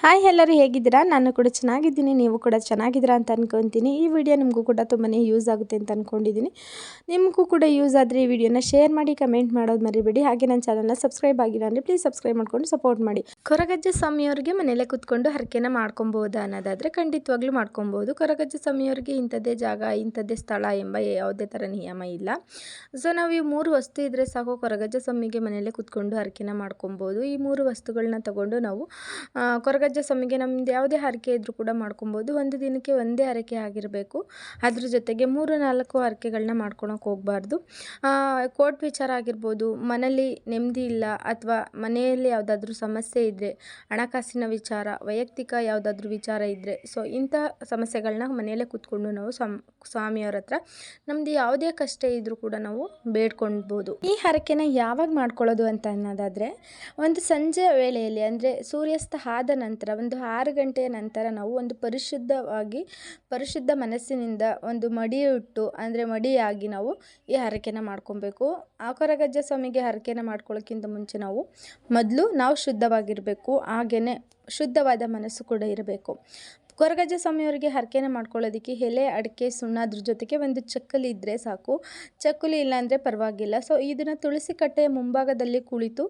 Hi ಎಲ್ಲರೂ ಹೇಗಿದ್ದೀರಾ? ನಾನು ಕೂಡ ಚೆನ್ನಾಗಿದ್ದೀನಿ. ನೀವು ಕೂಡ ಚೆನ್ನಾಗಿದ್ದೀರಾ ಅಂತ ಅನ್ಕೊತೀನಿ. ಈ ವಿಡಿಯೋ ನಿಮಗೂ ಕೂಡ ತುಂಬಾ ಯೂಸ್ ಆಗುತ್ತೆ ಅಂತ ಅಂದ್ಕೊಂಡಿದ್ದೀನಿ ನಿಮಗೂ ಕೂಡ ಯೂಸ್ ಆದರೆ ಈ ವಿಡಿಯೋನ ಶೇರ್ ಮಾಡಿ, ಕಮೆಂಟ್ ಮಾಡೋದು ಮರಿಬೇಡಿ. ಹಾಗೆ ನನ್ನ ಚಾನಲ್ನ ಸಬ್ಸ್ಕ್ರೈಬ್ ಆಗಿಲ್ಲ ಅಂದರೆ ಪ್ಲೀಸ್ ಸಬ್ಸ್ಕ್ರೈಬ್ ಮಾಡ್ಕೊಂಡು ಸಪೋರ್ಟ್ ಮಾಡಿ. ಕೊರಗಜ್ಜ ಸ್ವಾಮಿಯವ್ರಿಗೆ ಮನೆಯಲ್ಲೇ ಕೂತ್ಕೊಂಡು ಹರಕೆನ ಮಾಡ್ಕೊಬೋದು ಅನ್ನೋದಾದರೆ ಖಂಡಿತವಾಗ್ಲೂ ಮಾಡ್ಕೊಬೋದು ಕೊರಗಜ್ಜ ಸ್ವಾಮಿಯವ್ರಿಗೆ ಇಂಥದ್ದೇ ಜಾಗ, ಇಂಥದ್ದೇ ಸ್ಥಳ ಎಂಬ ಯಾವುದೇ ಥರ ನಿಯಮ ಇಲ್ಲ. ಸೊ ನಾವು ಈ ಮೂರು ವಸ್ತು ಇದ್ದರೆ ಸಾಕು. ಕೊರಗಜ್ಜ ಸ್ವಾಮಿಗೆ ಮನೆಯಲ್ಲೇ ಕೂತ್ಕೊಂಡು ಹರಕೆನ ಮಾಡ್ಕೊಬೋದು ಈ ಮೂರು ವಸ್ತುಗಳನ್ನ ತಗೊಂಡು ನಾವು ಕೊರಗ ಕೊರಗಜ್ಜ ಸ್ವಾಮಿಗೆ ನಮ್ದು ಯಾವುದೇ ಹರಕೆ ಇದ್ದರೂ ಕೂಡ ಮಾಡ್ಕೊಬೋದು. ಒಂದು ದಿನಕ್ಕೆ ಒಂದೇ ಹರಕೆ ಆಗಿರಬೇಕು. ಅದ್ರ ಜೊತೆಗೆ ಮೂರು ನಾಲ್ಕು ಹರಕೆಗಳನ್ನ ಮಾಡ್ಕೊಳಕ್ಕೆ ಹೋಗಬಾರ್ದು. ಕೋರ್ಟ್ ವಿಚಾರ ಆಗಿರ್ಬೋದು, ಮನೇಲಿ ನೆಮ್ಮದಿ ಇಲ್ಲ ಅಥವಾ ಮನೆಯಲ್ಲಿ ಯಾವುದಾದ್ರೂ ಸಮಸ್ಯೆ ಇದ್ದರೆ ಹಣಕಾಸಿನ ವಿಚಾರ, ವೈಯಕ್ತಿಕ ಯಾವುದಾದ್ರೂ ವಿಚಾರ ಇದ್ದರೆ ಸೊ ಇಂಥ ಸಮಸ್ಯೆಗಳನ್ನ ಮನೆಯಲ್ಲೇ ಕೂತ್ಕೊಂಡು ನಾವು ಸ್ವಾಮಿಯವ್ರ ಹತ್ರ ನಮ್ದು ಯಾವುದೇ ಕಷ್ಟ ಇದ್ದರೂ ಕೂಡ ನಾವು ಬೇಡ್ಕೊಳ್ಬೋದು. ಈ ಹರಕೆನ ಯಾವಾಗ ಮಾಡ್ಕೊಳ್ಳೋದು ಅಂತ ಅನ್ನೋದಾದರೆ, ಒಂದು ಸಂಜೆ ವೇಳೆಯಲ್ಲಿ, ಅಂದರೆ ಸೂರ್ಯಾಸ್ತ ಆದ ನಂತರ ನಂತರ ಒಂದು ಆರು ಗಂಟೆಯ ನಂತರ ನಾವು ಒಂದು ಪರಿಶುದ್ಧವಾಗಿ, ಪರಿಶುದ್ಧ ಮನಸ್ಸಿನಿಂದ ಒಂದು ಮಡಿಯಿಟ್ಟು, ಅಂದರೆ ಮಡಿಯಾಗಿ ನಾವು ಈ ಹರಕೆನ ಮಾಡ್ಕೊಬೇಕು. ಆಕರಗಜ್ಜ ಸ್ವಾಮಿಗೆ ಹರಕೆನ ಮಾಡ್ಕೊಳ್ಳೋಕ್ಕಿಂತ ಮುಂಚೆ ನಾವು ಮೊದಲು ನಾವು ಶುದ್ಧವಾಗಿರಬೇಕು ಹಾಗೆಯೇ ಶುದ್ಧವಾದ ಮನಸ್ಸು ಕೂಡ ಇರಬೇಕು. ಕೊರಗಜ್ಜ ಸ್ವಾಮಿಯವರಿಗೆ ಹರಕೆನ ಮಾಡ್ಕೊಳ್ಳೋದಕ್ಕೆ ಎಲೆ, ಅಡಿಕೆ, ಸುಣ್ಣ ಅದ್ರ ಜೊತೆಗೆ ಒಂದು ಚಕ್ಕಲಿ ಇದ್ದರೆ ಸಾಕು. ಚಕ್ಕಲಿ ಇಲ್ಲಾಂದರೆ ಪರವಾಗಿಲ್ಲ. ಸೊ ಇದನ್ನು ತುಳಸಿ ಕಟ್ಟೆಯ ಮುಂಭಾಗದಲ್ಲಿ ಕುಳಿತು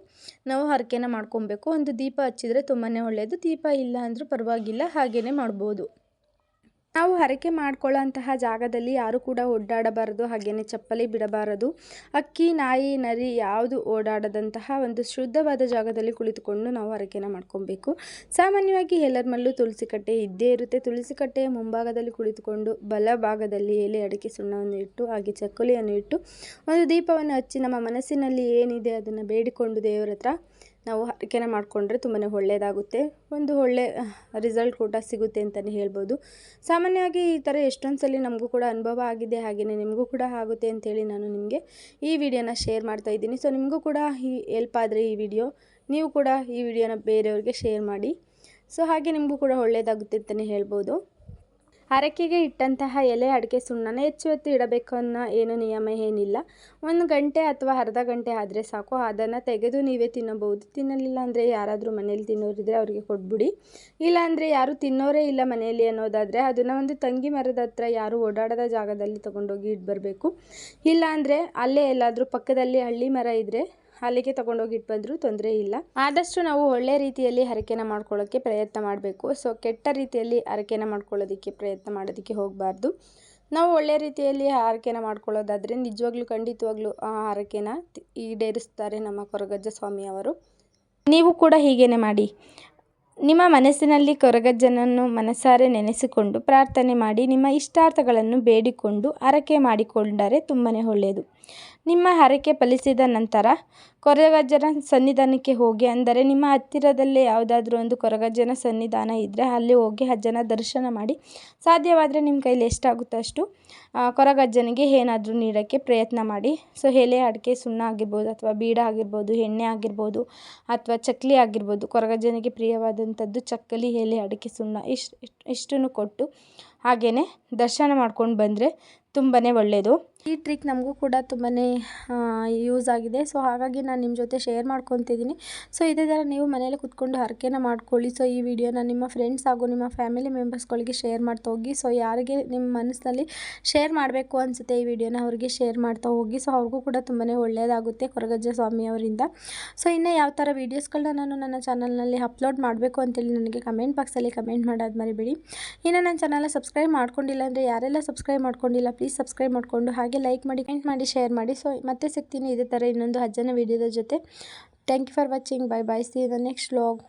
ನಾವು ಹರಕೆನ ಮಾಡ್ಕೊಬೇಕು. ಒಂದು ದೀಪ ಹಚ್ಚಿದರೆ ತುಂಬಾ ಒಳ್ಳೆಯದು ದೀಪ ಇಲ್ಲ ಅಂದರೂ ಪರವಾಗಿಲ್ಲ. ಹಾಗೇ ಮಾಡ್ಬೋದು. ನಾವು ಹರಕೆ ಮಾಡ್ಕೊಳ್ಳೋಂತಹ ಜಾಗದಲ್ಲಿ ಯಾರು ಕೂಡ ಓಡಾಡಬಾರದು ಹಾಗೆಯೇ ಚಪ್ಪಲಿ ಬಿಡಬಾರದು. ಅಕ್ಕಿ, ನಾಯಿ, ನರಿ ಯಾವುದು ಓಡಾಡದಂತಹ ಒಂದು ಶುದ್ಧವಾದ ಜಾಗದಲ್ಲಿ ಕುಳಿತುಕೊಂಡು ನಾವು ಹರಕೆನ ಮಾಡ್ಕೊಬೇಕು. ಸಾಮಾನ್ಯವಾಗಿ ಎಲ್ಲರ ಮಲ್ಲೂ ತುಳಸಿ ಕಟ್ಟೆ ಇದ್ದೇ ಇರುತ್ತೆ. ತುಳಸಿ ಕಟ್ಟೆಯ ಮುಂಭಾಗದಲ್ಲಿ ಕುಳಿತುಕೊಂಡು ಬಲ ಭಾಗದಲ್ಲಿ ಎಲೆ ಅಡಿಕೆ ಸುಣ್ಣವನ್ನು ಇಟ್ಟು, ಹಾಗೆ ಚಕ್ಕುಲಿಯನ್ನು ಇಟ್ಟು, ಒಂದು ದೀಪವನ್ನು ಹಚ್ಚಿ ನಮ್ಮ ಮನಸ್ಸಿನಲ್ಲಿ ಏನಿದೆ ಅದನ್ನು ಬೇಡಿಕೊಂಡು ದೇವರ ಹತ್ರ ನಾವು ಹರಕೆನ ಮಾಡಿಕೊಂಡ್ರೆ ತುಂಬಾ ಒಳ್ಳೆಯದಾಗುತ್ತೆ ಒಂದು ಒಳ್ಳೆ ರಿಸಲ್ಟ್ ಕೂಡ ಸಿಗುತ್ತೆ ಅಂತಲೇ ಹೇಳ್ಬೋದು. ಸಾಮಾನ್ಯವಾಗಿ ಈ ಥರ ಎಷ್ಟೊಂದು ಸಲ ನಮಗೂ ಕೂಡ ಅನುಭವ ಆಗಿದೆ ಹಾಗೆಯೇ ನಿಮಗೂ ಕೂಡ ಆಗುತ್ತೆ ಅಂತೇಳಿ ನಾನು ನಿಮಗೆ ಈ ವಿಡಿಯೋನ ಶೇರ್ ಮಾಡ್ತಾ ಇದ್ದೀನಿ. ಸೊ ನಿಮಗೂ ಕೂಡ ಈ ಎಲ್ಪ್ ಆದರೆ ಈ ವಿಡಿಯೋ, ನೀವು ಕೂಡ ಈ ವಿಡಿಯೋನ ಬೇರೆಯವ್ರಿಗೆ ಶೇರ್ ಮಾಡಿ. ಸೊ ಹಾಗೆ ನಿಮಗೂ ಕೂಡ ಒಳ್ಳೆಯದಾಗುತ್ತೆ ಅಂತಲೇ ಹೇಳ್ಬೋದು. ಹರಕೆಗೆ ಇಟ್ಟಂತಹ ಎಲೆ ಅಡಿಕೆ ಸುಣ್ಣನ ಹೆಚ್ಚು ಹೊತ್ತು ಇಡಬೇಕು ಅನ್ನೋ ಏನು ನಿಯಮ ಏನಿಲ್ಲ. ಒಂದು ಗಂಟೆ ಅಥವಾ ಅರ್ಧ ಗಂಟೆ ಆದರೆ ಸಾಕು. ಅದನ್ನು ತೆಗೆದು ನೀವೇ ತಿನ್ನಬಹುದು. ತಿನ್ನಲಿಲ್ಲ ಅಂದರೆ ಯಾರಾದರೂ ಮನೇಲಿ ತಿನ್ನೋರಿದ್ರೆ ಅವರಿಗೆ ಕೊಟ್ಬಿಡಿ. ಇಲ್ಲಾಂದರೆ ಯಾರು ತಿನ್ನೋರೇ ಇಲ್ಲ ಮನೆಯಲ್ಲಿ ಅನ್ನೋದಾದರೆ ಅದನ್ನು ಒಂದು ತಂಗಿ ಮರದ ಹತ್ರ ಯಾರು ಓಡಾಡದ ಜಾಗದಲ್ಲಿ ತೊಗೊಂಡೋಗಿ ಇಟ್ಟು ಬರಬೇಕು. ಇಲ್ಲಾಂದರೆ ಅಲ್ಲೇ ಎಲ್ಲಾದರೂ ಪಕ್ಕದಲ್ಲಿ ಹಳ್ಳಿ ಮರ ಇದ್ದರೆ ಅಲ್ಲಿಗೆ ತಗೊಂಡೋಗಿ ಇಟ್ಟು ಬಂದರೂ ತೊಂದರೆ ಇಲ್ಲ. ಆದಷ್ಟು ನಾವು ಒಳ್ಳೆ ರೀತಿಯಲ್ಲಿ ಹರಕೆನ ಮಾಡ್ಕೊಳ್ಳೋಕ್ಕೆ ಪ್ರಯತ್ನ ಮಾಡಬೇಕು. ಸೊ ಕೆಟ್ಟ ರೀತಿಯಲ್ಲಿ ಹರಕೆನ ಮಾಡ್ಕೊಳ್ಳೋದಕ್ಕೆ ಪ್ರಯತ್ನ ಮಾಡೋದಕ್ಕೆ ಹೋಗಬಾರ್ದು. ನಾವು ಒಳ್ಳೆ ರೀತಿಯಲ್ಲಿ ಹರಕೆನ ಮಾಡ್ಕೊಳ್ಳೋದಾದರೆ ನಿಜವಾಗ್ಲೂ, ಖಂಡಿತವಾಗ್ಲೂ ಆ ಹರಕೆನ ಈಡೇರಿಸ್ತಾರೆ ನಮ್ಮ ಕೊರಗಜ್ಜ ಸ್ವಾಮಿಯವರು ನೀವು ಕೂಡ ಹೀಗೇನೆ ಮಾಡಿ. ನಿಮ್ಮ ಮನಸ್ಸಿನಲ್ಲಿ ಕೊರಗಜ್ಜನನ್ನು ಮನಸಾರೆ ನೆನೆಸಿಕೊಂಡು ಪ್ರಾರ್ಥನೆ ಮಾಡಿ, ನಿಮ್ಮ ಇಷ್ಟಾರ್ಥಗಳನ್ನು ಬೇಡಿಕೊಂಡು ಹರಕೆ ಮಾಡಿಕೊಂಡರೆ ತುಂಬಾ ಒಳ್ಳೆಯದು. ನಿಮ್ಮ ಹರಕೆ ಫಲಿಸಿದ ನಂತರ ಕೊರಗಜ್ಜನ ಸನ್ನಿಧಾನಕ್ಕೆ ಹೋಗಿ, ಅಂದರೆ ನಿಮ್ಮ ಹತ್ತಿರದಲ್ಲೇ ಯಾವುದಾದ್ರೂ ಒಂದು ಕೊರಗಜ್ಜನ ಸನ್ನಿಧಾನ ಇದ್ದರೆ ಅಲ್ಲಿ ಹೋಗಿ ಅಜ್ಜನ ದರ್ಶನ ಮಾಡಿ. ಸಾಧ್ಯವಾದರೆ ನಿಮ್ಮ ಕೈಲಿ ಎಷ್ಟಾಗುತ್ತೋ ಅಷ್ಟು ಕೊರಗಜ್ಜನಿಗೆ ಏನಾದರೂ ನೀಡೋಕ್ಕೆ ಪ್ರಯತ್ನ ಮಾಡಿ. ಸೊ, ಎಲೆ ಅಡಿಕೆ, ಸುಣ್ಣ ಆಗಿರ್ಬೋದು ಅಥವಾ ಬೀಡ ಆಗಿರ್ಬೋದು, ಎಣ್ಣೆ ಆಗಿರ್ಬೋದು ಅಥವಾ ಚಕ್ಕಲಿ ಆಗಿರ್ಬೋದು, ಕೊರಗಜ್ಜನಿಗೆ ಪ್ರಿಯವಾದಂಥದ್ದು ಚಕ್ಕಲಿ, ಎಲೆ, ಅಡಿಕೆ, ಸುಣ್ಣ ಇಷ್ಟು ಇಷ್ಟನ್ನು ಕೊಟ್ಟು ಹಾಗೆಯೇ ದರ್ಶನ ಮಾಡ್ಕೊಂಡು ಬಂದರೆ ತುಂಬಾ ಒಳ್ಳೆಯದು ಈ ಟ್ರಿಕ್ ನಮಗೂ ಕೂಡ ತುಂಬಾ ಯೂಸ್ ಆಗಿದೆ. ಸೊ ಹಾಗಾಗಿ ನಾನು ನಿಮ್ಮ ಜೊತೆ ಶೇರ್ ಮಾಡ್ಕೊತಿದ್ದೀನಿ ಸೊ ಇದೇ ಥರ ನೀವು ಮನೇಲಿ ಕುತ್ಕೊಂಡು ಹರಕೆನ ಮಾಡ್ಕೊಳ್ಳಿ. ಸೊ ಈ ವಿಡಿಯೋನ ನಿಮ್ಮ ಫ್ರೆಂಡ್ಸ್ ಹಾಗೂ ನಿಮ್ಮ ಫ್ಯಾಮಿಲಿ ಮೆಂಬರ್ಸ್ಗಳಿಗೆ ಶೇರ್ ಮಾಡ್ತಾ ಹೋಗಿ. ಸೊ ಯಾರಿಗೆ ನಿಮ್ಮ ಮನಸ್ಸಲ್ಲಿ ಶೇರ್ ಮಾಡಬೇಕು ಅನಿಸುತ್ತೆ ಈ ವಿಡಿಯೋನ ಅವರಿಗೆ ಶೇರ್ ಮಾಡ್ತಾ ಹೋಗಿ. ಸೊ ಅವ್ರಿಗೂ ಕೂಡ ತುಂಬಾ ಒಳ್ಳೆಯದಾಗುತ್ತೆ ಕೊರಗಜ್ಜ ಸ್ವಾಮಿ ಅವರಿಂದ. ಸೊ ಇನ್ನೂ ಯಾವ ಥರ ವೀಡಿಯೋಸ್ಗಳನ್ನ ನಾನು ನನ್ನ ಚಾನಲ್ನಲ್ಲಿ ಅಪ್ಲೋಡ್ ಮಾಡಬೇಕು ಅಂತೇಳಿ ನನಗೆ ಕಮೆಂಟ್ ಬಾಕ್ಸಲ್ಲಿ ಕಮೆಂಟ್ ಮಾಡೋದು ಮರಿಬೇಡಿ. ಇನ್ನು ನನ್ನ ಚಾನಲ್ನ ಸಬ್ಸ್ಕ್ರೈಬ್ ಮಾಡ್ಕೊಂಡಿಲ್ಲ ಅಂದರೆ ಯಾರೆಲ್ಲ ಸಬ್ಸ್ಕ್ರೈಬ್ ಮಾಡ್ಕೊಂಡಿಲ್ಲ ಪ್ಲೀಸ್ ಸಬ್ಸ್ಕ್ರೈಬ್ ಮಾಡಿಕೊಂಡು ಹಾಗೆ ಲೈಕ್ ಮಾಡಿ ಕಮೆಂಟ್ ಮಾಡಿ ಶೇರ್ ಮಾಡಿ. ಸೊ ಮತ್ತೆ ಸಿಗ್ತೀನಿ ಇದೇ ಥರ ಇನ್ನೊಂದು ಹಜ್ಜನ ವೀಡಿಯೋದ ಜೊತೆ. Thank you for watching bye bye see the next vlog